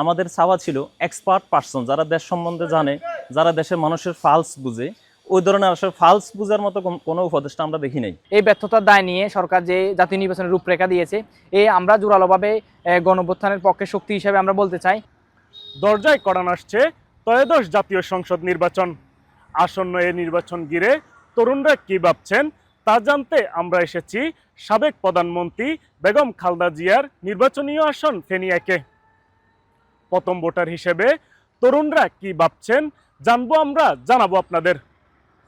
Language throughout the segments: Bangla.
আমাদের চাওয়া ছিল এক্সপার্ট পার্সন যারা দেশ সম্বন্ধে জানে যারা দেশের মানুষের ফালস বুঝে। ওই ধরনের আসলে ফালস বুঝার মতো কোনো উপদেষ্টা আমরা দেখি নাই। এই ব্যর্থতার দায় নিয়ে সরকার যে জাতীয় নির্বাচনের রূপরেখা দিয়েছে এই আমরা জোরালোভাবে গণঅভ্যুত্থানের পক্ষে শক্তি হিসেবে আমরা বলতে চাই। দরজায় কড়ান আসছে ত্রয়োদশ জাতীয় সংসদ নির্বাচন। আসন্ন এই নির্বাচন ঘিরে তরুণরা কি ভাবছেন তা জানতে আমরা এসেছি সাবেক প্রধানমন্ত্রী বেগম খালদা জিয়ার নির্বাচনীয় আসন ফেনিয়াকে। প্রথম ভোটার হিসেবে তরুণরা কি ভাবছেন? জানব আমরা জানাব আপনাদের।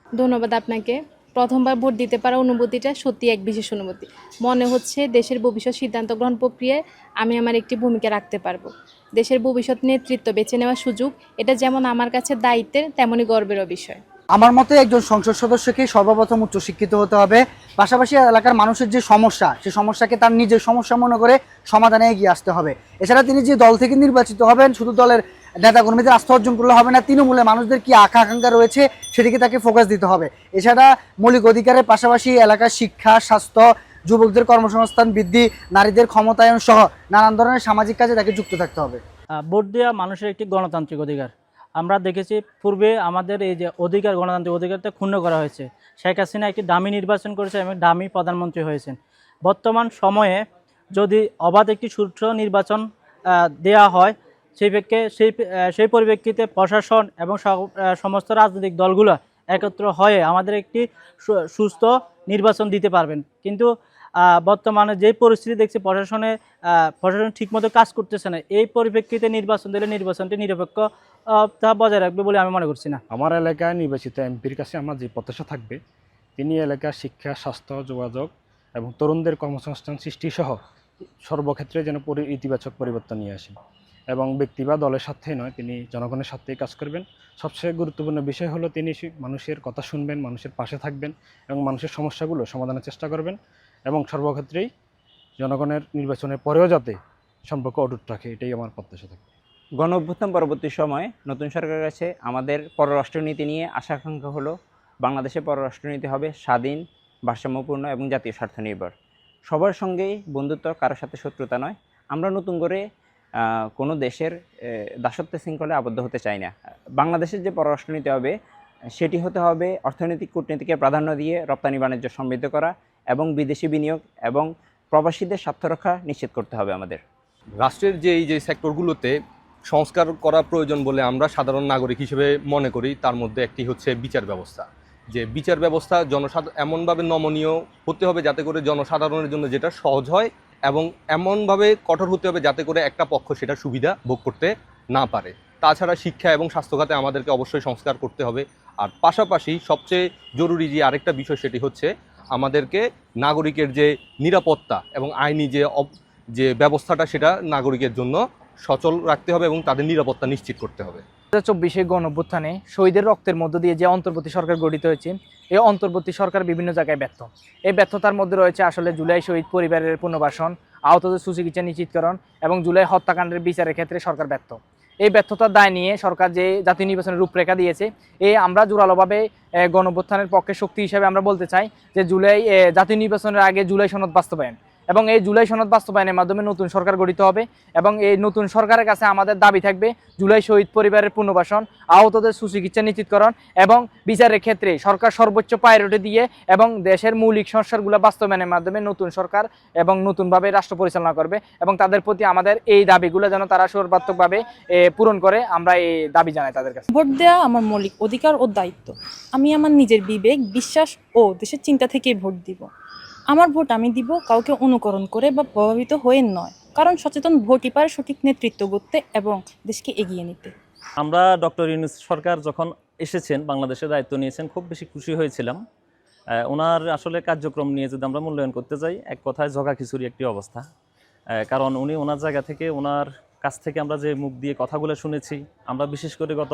ধন্যবাদ আপনাকে। প্রথমবার ভোট দিতে পারা অনুভূতিটা সত্যি এক বিশেষ অনুভূতি। মনে হচ্ছে দেশের ভবিষ্যৎ সিদ্ধান্ত গ্রহণ প্রক্রিয়ায় আমি আমার একটি ভূমিকা রাখতে পারব। দেশের ভবিষ্যৎ নেতৃত্ব বেছে নেওয়ার সুযোগ এটা যেমন আমার কাছে দায়িত্বের তেমনই গর্বেরও বিষয়। আমার মতে একজন সংসদ সদস্যকে সর্বপ্রথম উচ্চশিক্ষিত হতে হবে। পাশাপাশি এলাকার মানুষের যে সমস্যা, সেই সমস্যাকে তার নিজের সমস্যা মনে করে সমাধানে এগিয়ে আসতে হবে। এছাড়া তিনি যে দল থেকে নির্বাচিত হবেন, শুধু দলের নেতাকর্মীদের আস্থা অর্জন করলে হবে না তৃণমূলে মানুষদের কি আকাঙ্ক্ষা আকাঙ্ক্ষা রয়েছে সেদিকে তাকে ফোকাস দিতে হবে। এছাড়া মৌলিক অধিকারের পাশাপাশি এলাকার শিক্ষা, স্বাস্থ্য, যুবকদের কর্মসংস্থান বৃদ্ধি, নারীদের ক্ষমতায়ন সহ নানান ধরনের সামাজিক কাজে তাকে যুক্ত থাকতে হবে। ভোট দেওয়া মানুষের একটি গণতান্ত্রিক অধিকার। আমরা দেখেছি পূর্বে আমাদের এই যে অধিকার, গণতান্ত্রিক অধিকারটা ক্ষুণ্ণ করা হয়েছে। শেখ হাসিনা একটি দামি নির্বাচন করেছে এবং দামি প্রধানমন্ত্রী হয়েছেন। বর্তমান সময়ে যদি অবাধ একটি সুষ্ঠু নির্বাচন দেয়া হয়, সেই প্রেক্ষে সেই সেই পরিপ্রেক্ষিতে প্রশাসন এবং সমস্ত রাজনৈতিক দলগুলো একত্র হয়ে আমাদের একটি সুস্থ নির্বাচন দিতে পারবেন। কিন্তু বর্তমানে যেই পরিস্থিতি দেখছি প্রশাসনে প্রশাসন ঠিকমতো কাজ করতেছে না। এই পরিপ্রেক্ষিতে নির্বাচন দিলে নির্বাচনটি নিরপেক্ষ তা বজায় রাখবে বলে আমি মনে করছি না। আমার এলাকায় নির্বাচিত এমপির কাছে আমার যে প্রত্যাশা থাকবে, তিনি এলাকার শিক্ষা, স্বাস্থ্য, যোগাযোগ এবং তরুণদের কর্মসংস্থান সৃষ্টি সহ সর্বক্ষেত্রে যেন ইতিবাচক পরিবর্তন নিয়ে আসেন এবং ব্যক্তি বা দলের স্বার্থে নয়, তিনি জনগণের স্বার্থেই কাজ করবেন। সবচেয়ে গুরুত্বপূর্ণ বিষয় হলো তিনি মানুষের কথা শুনবেন, মানুষের পাশে থাকবেন এবং মানুষের সমস্যাগুলো সমাধানের চেষ্টা করবেন। এবং সর্বক্ষেত্রেই জনগণের নির্বাচনের পরেও যাতে সম্পর্ক অটুট রাখে এটাই আমার প্রত্যাশা থাকে। গণ অভ্যুত্থান পরবর্তী সময়ে নতুন সরকারের কাছে আমাদের পররাষ্ট্রনীতি নিয়ে আশা আকাঙ্ক্ষা হলো, বাংলাদেশের পররাষ্ট্রনীতি হবে স্বাধীন, ভারসাম্যপূর্ণ এবং জাতীয় স্বার্থ নির্ভর। সবার সঙ্গেই বন্ধুত্ব কারোর সাথে শত্রুতা নয়। আমরা নতুন করে কোনো দেশের দাসত্ব শৃঙ্খলে আবদ্ধ হতে চাই না। বাংলাদেশের যে পররাষ্ট্রনীতি হবে, সেটি হতে হবে অর্থনৈতিক কূটনীতিকে প্রাধান্য দিয়ে রপ্তানি বাণিজ্য সমৃদ্ধ করা এবং বিদেশি বিনিয়োগ এবং প্রবাসীদের স্বার্থ রক্ষা নিশ্চিত করতে হবে আমাদের। রাষ্ট্রের যে এই যে সেক্টরগুলোতে সংস্কার করা প্রয়োজন বলে আমরা সাধারণ নাগরিক হিসেবে মনে করি, তার মধ্যে একটি হচ্ছে বিচার ব্যবস্থা। যে বিচার ব্যবস্থা জনসাধারণ এমনভাবে নমনীয় হতে হবে যাতে করে জনসাধারণের জন্য যেটা সহজ হয় এবং এমনভাবে কঠোর হতে হবে যাতে করে একটা পক্ষ সেটা সুবিধা ভোগ করতে না পারে। তাছাড়া শিক্ষা এবং স্বাস্থ্যখাতে আমাদেরকে অবশ্যই সংস্কার করতে হবে। আর পাশাপাশি সবচেয়ে জরুরি যে আরেকটা বিষয় সেটি হচ্ছে আমাদেরকে নাগরিকের যে নিরাপত্তা এবং আইনি যে যে ব্যবস্থাটা সেটা নাগরিকের জন্য সচল রাখতে হবে এবং তাদের নিরাপত্তা নিশ্চিত করতে হবে। দু হাজার চব্বিশে গণ অভ্যুত্থানে শহীদের রক্তের মধ্য দিয়ে যে অন্তর্বর্তী সরকার গঠিত হয়েছে, এই অন্তর্বর্তী সরকার বিভিন্ন জায়গায় ব্যর্থ। এই ব্যর্থতার মধ্যে রয়েছে আসলে জুলাই শহীদ পরিবারের পুনর্বাসন, আহতদের সুচিকিৎসা নিশ্চিতকরণ এবং জুলাই হত্যাকাণ্ডের বিচারের ক্ষেত্রে সরকার ব্যর্থ। এই ব্যর্থতার দায় নিয়ে সরকার যে জাতীয় নির্বাচনের রূপরেখা দিয়েছে, এ আমরা জোরালোভাবে গণভ্যুত্থানের পক্ষে শক্তি হিসেবে আমরা বলতে চাই যে জুলাই জাতীয় নির্বাচনের আগে জুলাই সনদ বাস্তবায়ন। এবং এই জুলাই সনদ বাস্তবায়নের মাধ্যমে নতুন সরকার গঠিত হবে এবং এই নতুন সরকারের কাছে আমাদের দাবি থাকবে জুলাই শহীদ পরিবারের পুনর্বাসন, আহতদের সুচিকিৎসা নিশ্চিতকরণ এবং বিচারের ক্ষেত্রে সরকার সর্বোচ্চ প্রায়োরিটি দিয়ে এবং দেশের মৌলিক সংস্কারগুলো বাস্তবায়নের মাধ্যমে নতুন সরকার এবং নতুনভাবে রাষ্ট্র পরিচালনা করবে এবং তাদের প্রতি আমাদের এই দাবিগুলো যেন তারা সর্বাত্মকভাবে পূরণ করে, আমরা এই দাবি জানাই তাদের কাছে। ভোট দেওয়া আমার মৌলিক অধিকার ও দায়িত্ব। আমি আমার নিজের বিবেক, বিশ্বাস ও দেশের চিন্তা থেকেই ভোট দিব। আমার ভোট আমি দিব, কাউকে অনুকরণ করে বা প্রভাবিত হয়ে নয়। কারণ সচেতন ভোটই পারে সঠিক নেতৃত্ব করতে এবং দেশকে এগিয়ে নিতে। আমরা ডক্টর ইউনুস সরকার যখন এসেছেন বাংলাদেশের দায়িত্ব নিয়েছেন, খুব বেশি খুশি হয়েছিলাম। ওনার আসলে কার্যক্রম নিয়ে যদি আমরা মূল্যায়ন করতে যাই, এক কথায় জগা খিচুড়ি একটি অবস্থা। কারণ উনি ওনার জায়গা থেকে, ওনার কাছ থেকে আমরা যে মুখ দিয়ে কথাগুলো শুনেছি, আমরা বিশেষ করে গত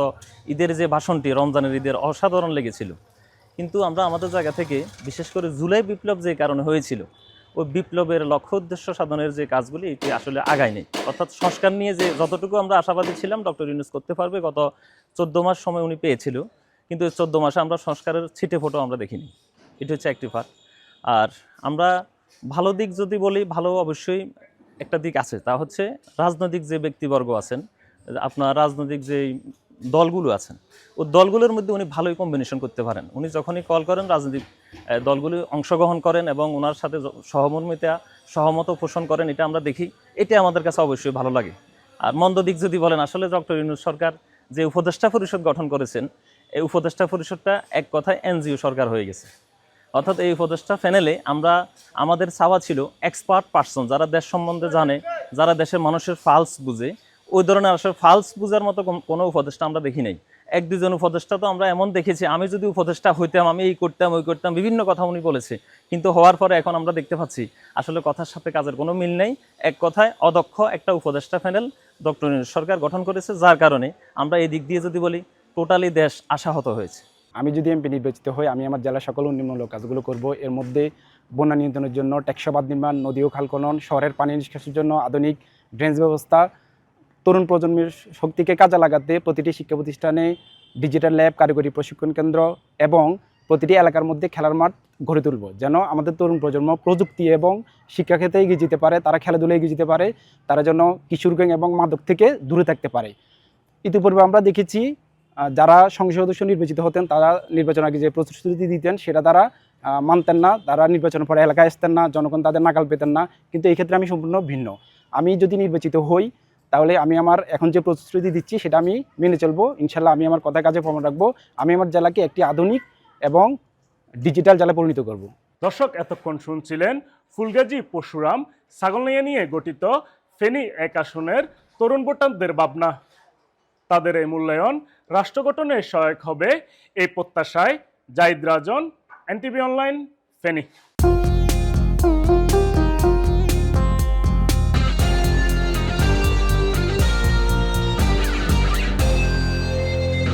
ঈদের যে ভাষণটি, রমজানের ঈদের অসাধারণ লেগেছিল। কিন্তু আমরা আমাদের জায়গা থেকে, বিশেষ করে জুলাই বিপ্লব যে কারণে হয়েছিল, ওই বিপ্লবের লক্ষ্য উদ্দেশ্য সাধনের যে কাজগুলি, এটি আসলে আগায় নেই। অর্থাৎ সংস্কার নিয়ে যে যতটুকু আমরা আশাবাদী ছিলাম, ডক্টর ইউনুস করতে পারবে, গত চোদ্দ মাস সময় উনি পেয়েছিল। কিন্তু চোদ্দ মাসে আমরা সংস্কারের ছিটে ফোটো আমরা দেখিনি। এটি হচ্ছে একটি পার্ট আর আমরা ভালো দিক যদি বলি, ভালো অবশ্যই একটা দিক আছে। তা হচ্ছে রাজনৈতিক যে ব্যক্তিবর্গ আছেন, আপনার রাজনৈতিক যে দলগুলো আছেন। ও দলগুলোর মধ্যে উনি ভালোই কম্বিনেশন করতে পারেন। উনি যখনই কল করেন, রাজনৈতিক দলগুলো অংশগ্রহণ করেন এবং ওনার সাথে সহমর্মিতা, সহমত পোষণ করেন, এটা আমরা দেখি। এটা আমাদের কাছে অবশ্যই ভালো লাগে। আর মন্দ দিক যদি বলেন, আসলে ডক্টর ইউনুস সরকার যে উপদেষ্টা পরিষদ গঠন করেছেন, এই উপদেষ্টা পরিষদটা এক কথায় এনজিও সরকার হয়ে গেছে। অর্থাৎ এই উপদেষ্টা প্যানেলে আমরা, আমাদের চাওয়া ছিল এক্সপার্ট পার্সন যারা দেশ সম্বন্ধে জানে, যারা দেশের মানুষের ফালস বুঝে ওই ধরনের আসলে ফালস বুঝার মতো কোনো উপদেষ্টা আমরা দেখি নাই। এক দুজন উপদেষ্টা তো আমরা এমন দেখেছি, আমি যদি উপদেষ্টা হইতাম, আমি এই করতাম, ওই করতাম, বিভিন্ন কথা উনি বলেছে। কিন্তু হওয়ার পরে এখন আমরা দেখতে পাচ্ছি, আসলে কথার সাথে কাজের কোনো মিল নেই। এক কথায় অদক্ষ একটা উপদেষ্টা প্যানেল ডক্টর সরকার গঠন করেছে, যার কারণে আমরা এই দিক দিয়ে যদি বলি টোটালি দেশ আশাহত হয়েছে। আমি যদি এমপি নির্বাচিত হই, আমি আমার জেলার সকল উন্নয়নমূলক কাজগুলো করব। এর মধ্যে বন্যা নিয়ন্ত্রণের জন্য টেকসবাদ নির্মাণ, নদী ও খাল খনন, শহরের পানি নিষ্কাশনের জন্য আধুনিক ড্রেনেজ ব্যবস্থা তরুণ প্রজন্মের শক্তিকে কাজে লাগাতে প্রতিটি শিক্ষা প্রতিষ্ঠানে ডিজিটাল ল্যাব, কারিগরি প্রশিক্ষণ কেন্দ্র এবং প্রতিটি এলাকার মধ্যে খেলার মাঠ গড়ে তুলব। যেন আমাদের তরুণ প্রজন্ম প্রযুক্তি এবং শিক্ষাক্ষেত্রে এগিয়ে যেতে পারে, তারা খেলাধুলায় এগিয়ে যেতে পারে, তারা যেন কিশোর গ্যাং এবং মাদক থেকে দূরে থাকতে পারে। ইতিপূর্বে আমরা দেখেছি যারা সংসদ সদস্য নির্বাচিত হতেন, তারা নির্বাচন আগে যে প্রতিশ্রুতি দিতেন, সেটা তারা মানতেন না, তারা নির্বাচনের পরে এলাকায় আসতেন না, জনগণ তাদের নাগাল পেতেন না, কিন্তু এই ক্ষেত্রে আমি সম্পূর্ণ ভিন্ন। আমি যদি নির্বাচিত হই তাহলে আমি আমার এখন যে প্রতিশ্রুতি দিচ্ছি সেটা আমি মেনে চলবো। ইনশাল্লাহ আমি আমার কথা কাজে প্রমাণ রাখব। আমি আমার জেলাকে একটি আধুনিক এবং ডিজিটাল জেলায় পরিণত করব। দর্শক, এতক্ষণ শুনছিলেন ফুলগাজী পরশুরাম ছাগলনাইয়া নিয়ে গঠিত ফেনী এক আসনের তরুণ ভোটারদের ভাবনা। তাদের এই মূল্যায়ন রাষ্ট্র গঠনে সহায়ক হবে এই প্রত্যাশায় জাহিদ রাজন, এনটিভি অনলাইন, ফেনী।